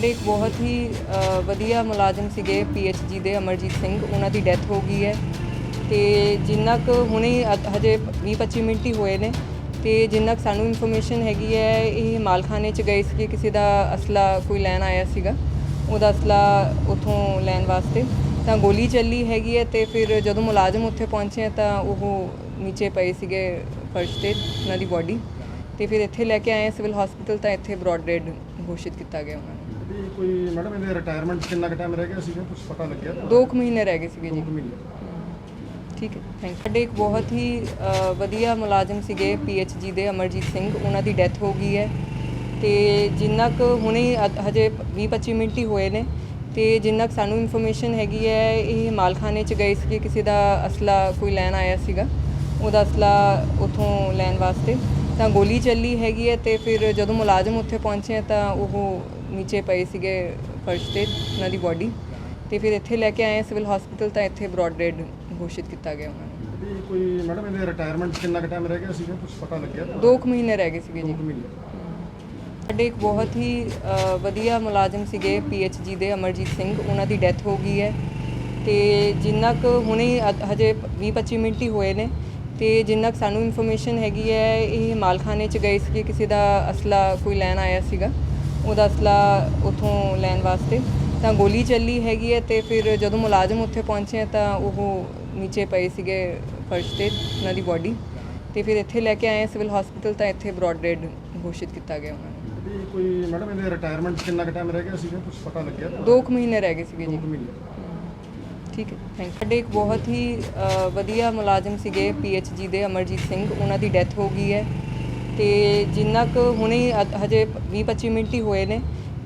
ਸਾਡੇ ਇੱਕ ਬਹੁਤ ਹੀ ਵਧੀਆ ਮੁਲਾਜ਼ਮ ਸੀਗੇ ਪੀਐਚਜੀ ਦੇ ਅਮਰਜੀਤ ਸਿੰਘ, ਉਹਨਾਂ ਦੀ ਡੈਥ ਹੋ ਗਈ ਹੈ। ਤੇ ਜਿੰਨਾ ਕੁ ਹੁਣੇ ਹਜੇ 20-25 ਮਿੰਟ ਹੀ ਹੋਏ ਨੇ, ਤੇ ਜਿੰਨਾ ਕੁ ਸਾਨੂੰ ਇਨਫੋਰਮੇਸ਼ਨ ਹੈਗੀ ਹੈ, ਇਹ ਮਾਲਖਾਨੇ ਚ ਗਏ ਸੀਗੇ, ਕਿਸੇ ਦਾ ਅਸਲਾ ਕੋਈ ਲੈਣ ਆਇਆ ਸੀਗਾ, ਉਹਦਾ ਅਸਲਾ ਉਥੋਂ ਲੈਣ ਵਾਸਤੇ। ਤਾਂ ਗੋਲੀ ਚੱਲੀ ਹੈਗੀ ਹੈ ਤੇ ਫਿਰ ਜਦੋਂ ਮੁਲਾਜ਼ਮ ਉੱਥੇ ਪਹੁੰਚੇ ਤਾਂ ਉਹ ਨੀਚੇ ਪਏ ਸੀਗੇ ਫਰਸ਼ ਤੇ, ਉਹਨਾਂ ਦੀ ਬਾਡੀ ਤੇ ਫਿਰ ਇੱਥੇ ਲੈ ਕੇ ਆਏ ਸਿਵਲ ਹਸਪੀਟਲ, ਤਾਂ ਇੱਥੇ ਬ੍ਰੌਡ ਡੈਡ ਘੋਸ਼ਿਤ ਕੀਤਾ ਗਿਆ ਉਹਨਾਂ ਨੂੰ ਵੀ ਕੋਈ ਮੈਡਮ ਇਹਦੇ ਰਿਟਾਇਰਮੈਂਟ ਕਿੰਨਾ ਕੁ ਟਾਈਮ ਰਹਿ ਗਿਆ ਸੀਗਾ? ਕੁਝ ਪਤਾ ਲੱਗਿਆ ਤਾਂ? ਦੋ ਕੁ ਮਹੀਨੇ ਰਹਿ ਗਏ ਸੀਗੇ ਜੀ। ਮਹੀਨੇ। ਠੀਕ ਹੈ ਥੈਂਕ ਸਾਡੇ ਇੱਕ ਬਹੁਤ ਹੀ ਵਧੀਆ ਮੁਲਾਜ਼ਮ ਸੀਗੇ ਪੀਐਚਜੀ ਦੇ ਅਮਰਜੀਤ ਸਿੰਘ। ਉਹਨਾਂ ਦੀ ਡੈਥ ਹੋ ਗਈ ਹੈ। ਤੇ ਜਿੰਨਾ ਕੁ ਹੁਣੇ ਹਜੇ 20-25 ਮਿੰਟ ਹੀ ਹੋਏ ਨੇ। ਤੇ ਜਿੰਨਾ ਕੁ ਸਾਨੂੰ ਇਨਫੋਰਮੇਸ਼ਨ ਹੈਗੀ ਹੈ ਇਹ ਮਾਲਖਾਨੇ ਚ ਗਏ ਸੀਗੇ। ਕਿਸੇ ਦਾ ਅਸਲਾ ਕੋਈ ਲੈਣ ਆਇਆ ਸੀਗਾ। ਉਹਦਾ ਅਸਲਾ ਉਥੋਂ ਲੈਣ ਵਾਸਤੇ। ਤਾਂ ਗੋਲੀ ਚੱਲੀ ਹੈਗੀ ਹੈ ਤੇ ਫਿਰ ਜਦੋਂ ਮੁਲਾਜ਼ਮ ਉੱਥੇ ਪਹੁੰਚੇ ਤਾਂ ਉਹ ਨੀਚੇ ਪਏ ਸੀਗੇ ਫਰਸ਼ ਤੇ ਉਹਨਾਂ ਦੀ ਬਾਡੀ ਤੇ ਫਿਰ ਇੱਥੇ ਲੈ ਕੇ ਆਏ ਸਿਵਲ ਹਸਪੀਟਲ ਤਾਂ ਇੱਥੇ ਬ੍ਰੌਡ ਡੈਡ ਘੋਸ਼ਿਤ ਕੀਤਾ ਗਿਆ ਉਹਨਾਂ ਨੂੰ। ਵੀ ਕੋਈ ਮੈਡਮ ਇਹਦੇ ਰਿਟਾਇਰਮੈਂਟ ਕਿੰਨਾ ਕੁ ਟਾਈਮ ਰਹਿ ਗਿਆ ਸੀਗਾ? ਕੁਝ ਪਤਾ ਲੱਗਿਆ ਤਾਂ? ਦੋ ਕੁ ਮਹੀਨੇ ਰਹਿ ਗਏ ਸੀਗੇ ਦੋ ਜੀ ਕੁ ਮਹੀਨੇ। ਸਾਡੇ ਇੱਕ ਬਹੁਤ ਹੀ ਅ, ਵਧੀਆ ਮੁਲਾਜ਼ਮ ਸੀਗੇ ਪੀਐਚਜੀ ਦੇ ਅਮਰਜੀਤ ਸਿੰਘ। ਉਹਨਾਂ ਦੀ ਡੈਥ ਹੋ ਗਈ ਹੈ ਤੇ ਜਿੰਨਾ ਕੁ ਹੁਣੇ ਅ- ਹਜੇ 20-25 ਮਿੰਟ ਹੀ ਹੋਏ ਨੇ। ਤੇ ਜਿੰਨਾ ਕੁ ਸਾਨੂੰ ਇਨਫੋਰਮੇਸ਼ਨ ਹੈਗੀ ਹੈ ਇਹ ਮਾਲਖਾਨੇ ਚ ਗਏ ਸੀਗੇ ਕਿਸੇ ਦਾ ਅਸਲਾ ਕੋਈ ਲੈਣ ਆਇਆ ਸੀਗਾ ਉਹਦਾ ਅਸਲਾ ਉਥੋਂ ਲੈਣ ਵਾਸਤੇ। ਤਾਂ ਗੋਲੀ ਚੱਲੀ ਹੈਗੀ ਹੈ ਤੇ ਫਿਰ ਜਦੋਂ ਮੁਲਾਜ਼ਮ ਉੱਥੇ ਪਹੁੰਚੇ ਤਾਂ ਉਹ ਨੀਚੇ ਪਏ ਸੀਗੇ ਫਰਸ਼ ਤੇ ਉਹਨਾਂ ਦੀ ਬਾਡੀ ਤੇ ਫਿਰ ਇੱਥੇ ਲੈ ਕੇ ਆਏ ਸਿਵਲ ਹਸਪੀਟਲ ਤਾਂ ਇੱਥੇ ਬ੍ਰੌਡ ਡੈਡ ਘੋਸ਼ਿਤ ਕੀਤਾ ਗਿਆ ਉਹਨਾਂ ਨੂੰ। ਕੋਈ ਮੈਡਮ ਇਹਦੇ ਰਿਟਾਇਰਮੈਂਟ ਕਿੰਨਾ ਕੁ ਟਾਈਮ ਰਹਿ ਗਿਆ ਸੀਗਾ? ਕੁਝ ਪਤਾ ਲੱਗਿਆ? ਤਾਂ? ਦੋ ਕੁ ਮਹੀਨੇ ਰਹਿ ਗਏ ਸੀਗੇ ਜੀ। ਕੁ ਮਹੀਨੇ। ਠੀਕ ਹੈ। ਥੈਂਕ ਸਾਡੇ ਇੱਕ ਬਹੁਤ ਹੀ ਵਧੀਆ ਮੁਲਾਜ਼ਮ ਸੀਗੇ ਪੀਐਚਜੀ ਦੇ, ਅਮਰਜੀਤ ਸਿੰਘ। ਉਹਨਾਂ ਦੀ ਡੈਥ ਹੋ ਗਈ ਹੈ। ਤੇ ਜਿੰਨਾ ਕੁ ਹੁਣੇ ਅ- ਹਜੇ 20-25 ਮਿੰਟ ਹੀ ਹੋਏ ਨੇ।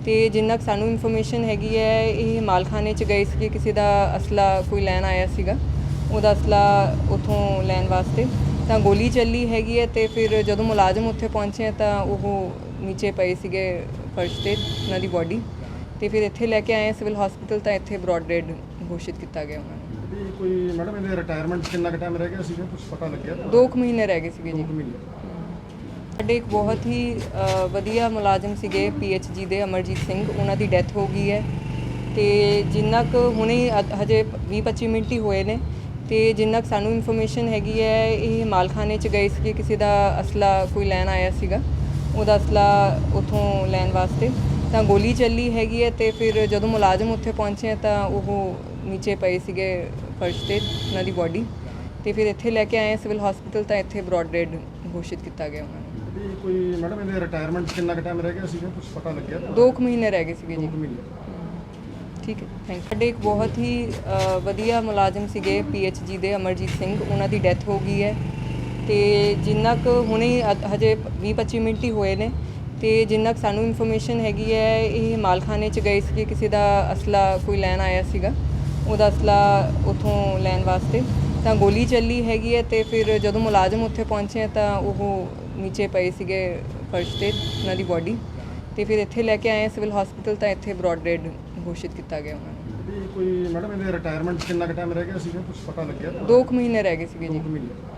ਤੇ ਜਿੰਨਾ ਕੁ ਸਾਨੂੰ ਇਨਫੋਰਮੇਸ਼ਨ ਹੈਗੀ ਹੈ, ਇਹ ਮਾਲਖਾਨੇ ਚ ਗਏ ਸੀਗੇ। ਕਿਸੇ ਦਾ ਅਸਲਾ ਕੋਈ ਲੈਣ ਆਇਆ ਸੀਗਾ। ਉਹਦਾ ਅਸਲਾ ਉਥੋਂ ਲੈਣ ਵਾਸਤੇ। ਤਾਂ ਗੋਲੀ ਚੱਲੀ ਹੈਗੀ ਹੈ ਤੇ ਫਿਰ ਜਦੋਂ ਮੁਲਾਜ਼ਮ ਉੱਥੇ ਪਹੁੰਚੇ ਤਾਂ ਉਹ ਨੀਚੇ ਪਏ ਸੀਗੇ ਫਰਸ਼ ਤੇ, ਉਹਨਾਂ ਦੀ ਬਾਡੀ ਤੇ ਫਿਰ ਇੱਥੇ ਲੈ ਕੇ ਆਏ ਸਿਵਲ ਹਸਪੀਟਲ ਤਾਂ ਇੱਥੇ ਬ੍ਰੌਡ ਡੈਡ ਘੋਸ਼ਿਤ ਕੀਤਾ ਗਿਆ ਉਹਨਾਂ ਨੂੰ। ਵੀ ਕੋਈ ਮੈਡਮ ਇਹਦੇ ਰਿਟਾਇਰਮੈਂਟ ਕਿੰਨਾ ਕੁ ਟਾਈਮ ਰਹਿ ਗਿਆ ਸੀਗਾ? ਕੁਝ ਪਤਾ ਲੱਗਿਆ ਤਾਂ? ਦੋ ਕੁ ਮਹੀਨੇ ਰਹਿ ਗਏ ਸੀਗੇ ਦੋ ਜੀ ਕੁ ਮਹੀਨੇ। ਸਾਡੇ ਇੱਕ ਬਹੁਤ ਹੀ ਅ, ਵਧੀਆ ਮੁਲਾਜ਼ਮ ਸੀਗੇ ਪੀਐਚਜੀ ਦੇ ਅਮਰਜੀਤ ਸਿੰਘ। ਉਹਨਾਂ ਦੀ ਡੈਥ ਹੋ ਗਈ ਹੈ। ਤੇ ਜਿੰਨਾ ਕੁ ਹੁਣੇ ਅ- ਹਜੇ 20-25 ਮਿੰਟ ਹੀ ਹੋਏ ਨੇ। ਤੇ ਜਿੰਨਾ ਕੁ ਸਾਨੂੰ ਇਨਫੋਰਮੇਸ਼ਨ ਹੈਗੀ ਹੈ ਇਹ ਮਾਲਖਾਨੇ ਚ ਗਏ ਸੀਗੇ। ਕਿਸੇ ਦਾ ਅਸਲਾ ਕੋਈ ਲੈਣ ਆਇਆ ਸੀਗਾ। ਉਹਦਾ ਅਸਲਾ ਉਥੋਂ ਲੈਣ ਵਾਸਤੇ। ਤਾਂ ਗੋਲੀ ਚੱਲੀ ਹੈਗੀ ਹੈ ਤੇ ਫਿਰ ਜਦੋਂ ਮੁਲਾਜ਼ਮ ਉੱਥੇ ਪਹੁੰਚੇ ਤਾਂ ਉਹ ਨੀਚੇ ਪਏ ਸੀਗੇ ਫਰਸ਼ ਤੇ ਉਹਨਾਂ ਦੀ ਬਾਡੀ ਤੇ ਫਿਰ ਇੱਥੇ ਲੈ ਕੇ ਆਏ ਸਿਵਲ ਹਸਪੀਟਲ ਤਾਂ ਇੱਥੇ ਬ੍ਰੌਡ ਡੈਡ ਘੋਸ਼ਿਤ ਕੀਤਾ ਗਿਆ ਉਹਨਾਂ ਨੂੰ। ਵੀ ਕੋਈ ਮੈਡਮ ਇਹਦੇ ਰਿਟਾਇਰਮੈਂਟ ਕਿੰਨਾ ਕੁ ਟਾਈਮ ਰਹਿ ਗਿਆ ਸੀਗਾ? ਕੁਝ ਪਤਾ ਲੱਗਿਆ ਤਾਂ? ਦੋ ਕੁ ਮਹੀਨੇ ਰਹਿ ਗਏ ਸੀਗੇ ਜੀ। ਮਹੀਨੇ। ਠੀਕ ਹੈ ਥੈਂਕ ਸਾਡੇ ਇੱਕ ਬਹੁਤ ਹੀ ਅ, ਵਧੀਆ ਮੁਲਾਜ਼ਮ ਸੀਗੇ ਪੀਐਚਜੀ ਦੇ ਅਮਰਜੀਤ ਸਿੰਘ। ਉਹਨਾਂ ਦੀ ਡੈਥ ਹੋ ਗਈ ਹੈ ਤੇ ਜਿੰਨਾ ਕੁ ਹੁਣੇ ਅ- ਹਜੇ 20-25 ਮਿੰਟ ਹੀ ਹੋਏ ਨੇ। ਤੇ ਜਿੰਨਾ ਕੁ ਸਾਨੂੰ ਇਨਫੋਰਮੇਸ਼ਨ ਹੈਗੀ ਹੈ ਇਹ ਮਾਲਖਾਨੇ ਚ ਗਏ ਸੀਗੇ ਕਿਸੇ ਦਾ ਅਸਲਾ ਕੋਈ ਲੈਣ ਆਇਆ ਸੀਗਾ। ਉਹਦਾ ਅਸਲਾ ਉਥੋਂ ਲੈਣ ਵਾਸਤੇ। ਤਾਂ ਗੋਲੀ ਚੱਲੀ ਹੈਗੀ ਹੈ ਤੇ ਫਿਰ ਜਦੋਂ ਮੁਲਾਜ਼ਮ ਉੱਥੇ ਪਹੁੰਚੇ ਤਾਂ ਉਹ ਨੀਚੇ ਪਏ ਸੀਗੇ ਫਰਸ਼ ਤੇ ਉਹਨਾਂ ਦੀ ਬਾਡੀ ਤੇ ਫਿਰ ਇੱਥੇ ਲੈ ਕੇ ਆਏ ਸਿਵਲ ਹਸਪੀਟਲ ਤਾਂ ਇੱਥੇ ਬ੍ਰੌਡ ਡੈਡ ਘੋਸ਼ਿਤ ਕੀਤਾ ਗਿਆ ਉਹਨਾਂ ਨੂੰ। ਕੋਈ ਮੈਡਮ ਇਹਦੇ ਰਿਟਾਇਰਮੈਂਟ ਕਿੰਨਾ ਕੁ ਟਾਈਮ ਰਹਿ ਗਿਆ ਸੀਗਾ? ਕੁਝ ਪਤਾ ਲੱਗਿਆ? ਤਾਂ? ਦੋ ਕੁ ਮਹੀਨੇ ਰਹਿ ਗਏ ਸੀਗੇ ਜੀ। ਕੁ ਮਹੀਨੇ।